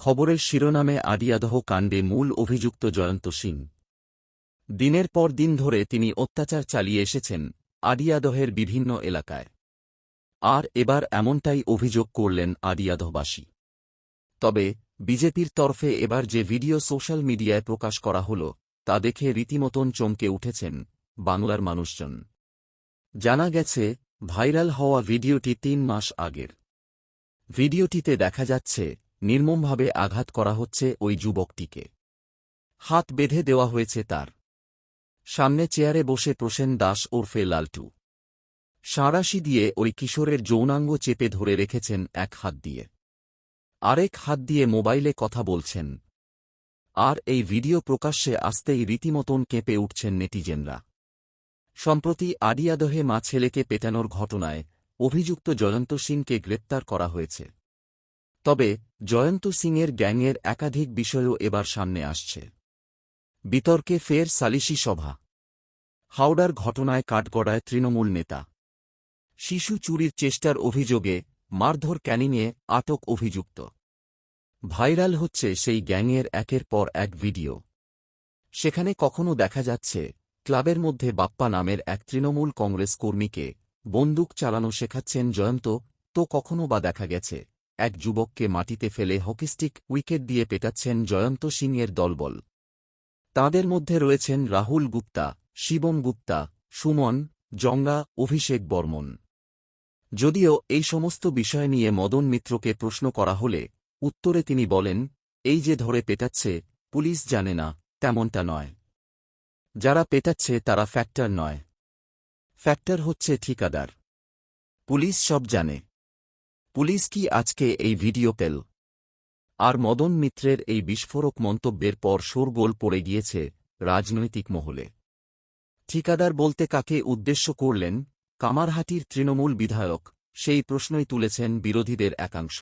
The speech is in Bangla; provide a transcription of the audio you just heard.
খবরের শিরোনামে আডিয়াদহ কাণ্ডে মূল অভিযুক্ত জয়ন্ত সিং। দিনের পর দিন ধরে তিনি অত্যাচার চালিয়ে এসেছেন আডিয়াদহের বিভিন্ন এলাকায়। আর এবার এমনটাই অভিযোগ করলেন আডিয়াদহবাসী তবে বিজেপির তরফে এবার যে ভিডিও সোশ্যাল মিডিয়ায় প্রকাশ করা হল, তা দেখে রীতিমতন চমকে উঠেছেন বাংলার মানুষজন। জানা গেছে, ভাইরাল হওয়া ভিডিওটি তিন মাস আগের। ভিডিওটিতে দেখা যাচ্ছে নির্মমভাবে আঘাত করা হচ্ছে ওই যুবকটিকে। হাত বেঁধে দেওয়া হয়েছে তার। সামনে চেয়ারে বসে প্রসেন দাস ওরফে লালটু। সাঁড়াশি দিয়ে ওই কিশোরের যৌনাঙ্গ চেপে ধরে রেখেছেন এক হাত দিয়ে। আরেক হাত দিয়ে মোবাইলে কথা বলছেন। আর এই ভিডিও প্রকাশ্যে আসতেই রীতিমতন কেঁপে উঠছেন নেটিজেনরা। সম্প্রতি আডিয়াদহে মা ছেলেকে পেটানোর ঘটনায় অভিযুক্ত জয়ন্ত সিংকে গ্রেপ্তার করা হয়েছে। তবে জয়ন্ত সিংয়ের গ্যাংয়ের একাধিক বিষয়ও এবার সামনে আসছে। বিতর্কে ফের সালিশি সভা। হাওড়ার ঘটনায় কাঠগড়ায় তৃণমূল নেতা। শিশু চুরির চেষ্টার অভিযোগে মারধর ক্যানিংয়ে আটক অভিযুক্ত। ভাইরাল হচ্ছে সেই গ্যাংয়ের একের পর এক ভিডিও। সেখানে কখনো দেখা যাচ্ছে, ক্লাবের মধ্যে বাপ্পা নামের এক তৃণমূল কংগ্রেস কর্মীকে বন্দুক চালানো শেখাচ্ছেন জয়ন্ত, তো কখনো বা দেখা গেছে। এক যুবককে মাটিতে ফেলে হকিস্টিক উইকেট দিয়ে পেটাচ্ছেন জয়ন্ত সিংয়ের দলবল। তাঁদের মধ্যে রয়েছেন রাহুল গুপ্তা, শিবম গুপ্তা, সুমন, জঙ্গা, অভিষেক বর্মন। যদিও এই সমস্ত বিষয় নিয়ে মদন মিত্রকে প্রশ্ন করা হলে উত্তরে তিনি বলেন, এই যে ধরে পেটাচ্ছে, পুলিশ জানে না, তেমনটা নয়। যারা পেটাচ্ছে তারা ফ্যাক্টর নয়। ফ্যাক্টর হচ্ছে ঠিকাদার। পুলিশ সব জানে। পুলিশ কি আজকে এই ভিডিও পেল আর মদন মিত্রের এই বিস্ফোরক মন্তব্যের পর শোরগোল পড়ে গিয়েছে রাজনৈতিক মহলে। ঠিকাদার বলতে কাকে উদ্দেশ্য করলেন? কামারহাটির তৃণমূল বিধায়ক, সেই প্রশ্নই তুলেছেন বিরোধীদের একাংশ।